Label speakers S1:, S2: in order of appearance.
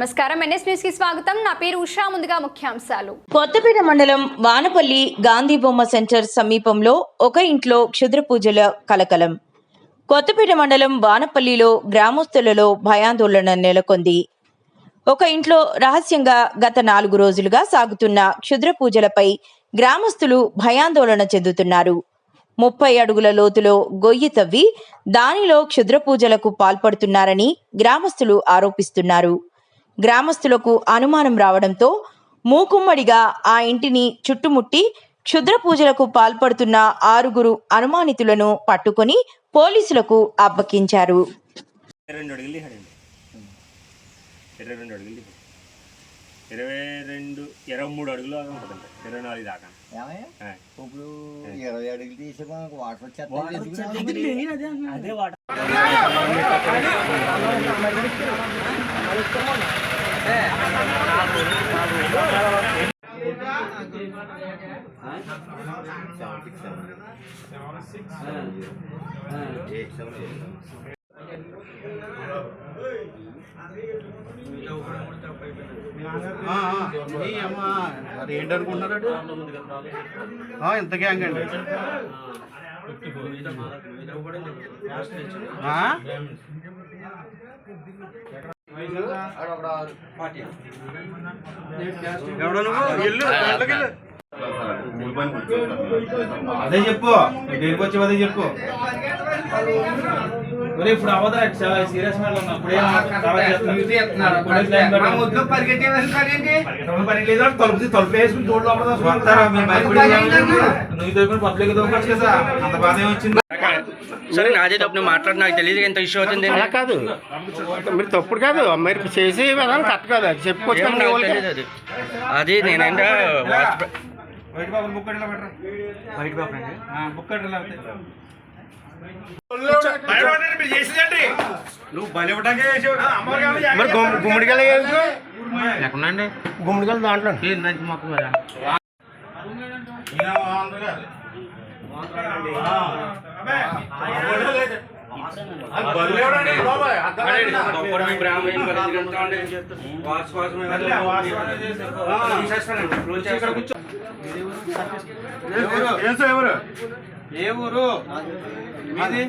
S1: నమస్కారం. ఎన్ఎస్ న్యూస్కి స్వాగతం. నా పేరు ఉషా. ముందుగా ముఖ్యాంశాలు.
S2: కొత్తపేట మండలం వానపల్లి గాంధీ బొమ్మ సెంటర్ సమీపంలో ఒక ఇంట్లో క్షుద్ర పూజల కలకలం. కొత్తపేట మండలం వానపల్లిలో గ్రామస్తులలో భయాందోళన నెలకొంది. ఒక ఇంట్లో రహస్యంగా గత నాలుగు రోజులుగా సాగుతున్న క్షుద్ర పూజలపై గ్రామస్తులు భయాందోళన చెందుతున్నారు. ముప్పై అడుగుల లోతులో గొయ్యి తవ్వి దానిలో క్షుద్ర పూజలకు పాల్పడుతున్నారని గ్రామస్తులు ఆరోపిస్తున్నారు. గ్రామస్తులకు అనుమానం రావడంతో మూకుమ్మడిగా ఆ ఇంటిని చుట్టుముట్టి క్షుద్ర పూజలకు పాల్పడుతున్న ఆరుగురు అనుమానితులను పట్టుకొని పోలీసులకు అప్పగించారు.
S3: ఇరవై రెండు ఇరవై మూడు అడుగులు ఉంటుందండి ఇరవై నాలుగు దాకా.
S4: ఇప్పుడు ఇరవై అడుగులు తీసే మనకు వాటర్ వచ్చేస్తాయి.
S3: అదే వాట
S5: అమ్మా మరి ఏంటనుకుంటున్నాడు ఆ, ఎంత గ్యాంగ్ అండి? ఎవడో నువ్వు? దాంట్లోకి అదే చెప్పు దగ్గరికి వచ్చి అదే చెప్పు.
S6: ఒరేయ్, ఇప్పుడు అవ్వదా చాలా సీరియస్ మ్యాటర్ ఉన్నా?
S5: మీరు
S6: నువ్వు దొరికిన పబ్లిక్ దొరకచ్చు కదా
S5: అంత బాధ ఏమొచ్చింది?
S7: సరే నాదే తప్పు నువ్వు మాట్లాడు నాకు తెలియదు ఎంత ఇష్యూ అవుతుంది
S8: అలా కాదు. మీరు తప్పుడు కాదు. మీరు చేసి విధానం కరెక్ట్ కాదు. అది చెప్పుకోవచ్చు
S7: అది. నేనంటే
S5: వైట్ బాబు బుక్ పెట్టరా?
S7: వైట్
S5: ఆ, బుక్ అడిలా
S3: నువ్వు బలి ఇవ్వటానికే చేసావు.
S8: మరి గుమ్- గుమ్మడికాయలు వేసుకో. గుమ్మడికాయలు దాంట్లో.
S7: కోసం
S5: ఎవరు?
S6: ఏ ఊరు మీది?